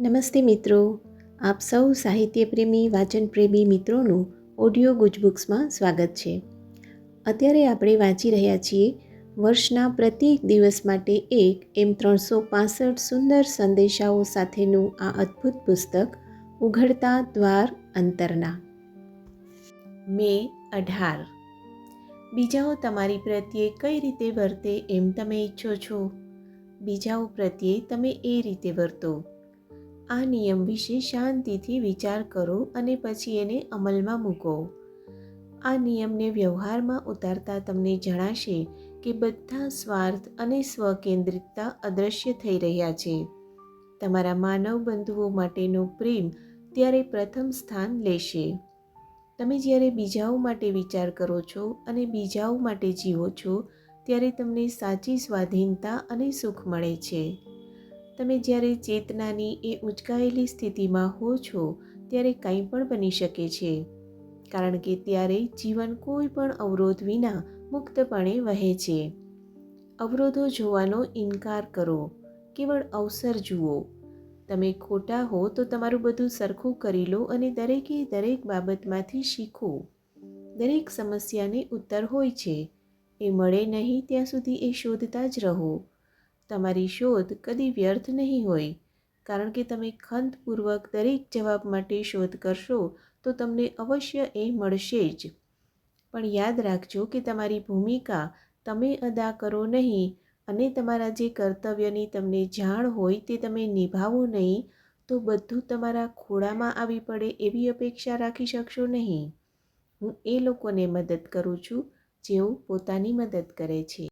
નમસ્તે મિત્રો. આપ સૌ સાહિત્યપ્રેમી, વાચનપ્રેમી મિત્રોનું ઓડિયો ગુજબુક્સમાં સ્વાગત છે. અત્યારે આપણે વાંચી રહ્યા છીએ વર્ષના પ્રત્યેક દિવસ માટે એક એમ ત્રણસો પાસઠ સુંદર સંદેશાઓ સાથેનું આ અદ્ભુત પુસ્તક, ઉઘડતા દ્વાર અંતરના. મે અઢાર. બીજાઓ તમારી પ્રત્યે કઈ રીતે વર્તે એમ તમે ઈચ્છો છો? બીજાઓ પ્રત્યે તમે એ રીતે વર્તો? આ નિયમ વિશે શાંતિથી વિચાર કરો અને પછી એને અમલમાં મૂકો. આ નિયમને વ્યવહારમાં ઉતારતા તમને જણાશે કે બધા સ્વાર્થ અને સ્વકેન્દ્રિતતા અદૃશ્ય થઈ રહ્યા છે. તમારા માનવ બંધુઓ માટેનો પ્રેમ ત્યારે પ્રથમ સ્થાન લેશે. તમે જ્યારે બીજાઓ માટે વિચાર કરો છો અને બીજાઓ માટે જીવો છો, ત્યારે તમને સાચી સ્વાધીનતા અને સુખ મળે છે. તમે જ્યારે ચેતનાની એ ઉંચકાયેલી સ્થિતિમાં હો છો, ત્યારે કંઈ પણ બની શકે છે. કારણ કે ત્યારે જીવન કોઈ પણ અવરોધ વિના મુક્તપણે વહે છે. અવરોધો જોવાનો ઇનકાર કરો. કેવળ અવસર જુઓ. તમે ખોટા હો તો તમારું બધું સરખું કરી લો અને દરેકે દરેક બાબતમાંથી શીખો. દરેક સમસ્યાને ઉત્તર હોય છે. એ મળે નહીં ત્યાં સુધી એ શોધતા જ રહો. તમારી શોધ કદી વ્યર્થ નહીં હોય. કારણ કે તમે ખંતપૂર્વક દરેક જવાબ માટે શોધ કરશો તો તમને અવશ્ય એ મળશે જ. પણ યાદ રાખજો કે તમારી ભૂમિકા તમે અદા કરો નહીં અને તમારા જે કર્તવ્યની તમને જાણ હોય તે તમે નિભાવો નહીં તો બધું તમારા ખોળામાં આવી પડે એવી અપેક્ષા રાખી શકશો નહીં. હું એ લોકોને મદદ કરું છું જેઓ પોતાની મદદ કરે છે.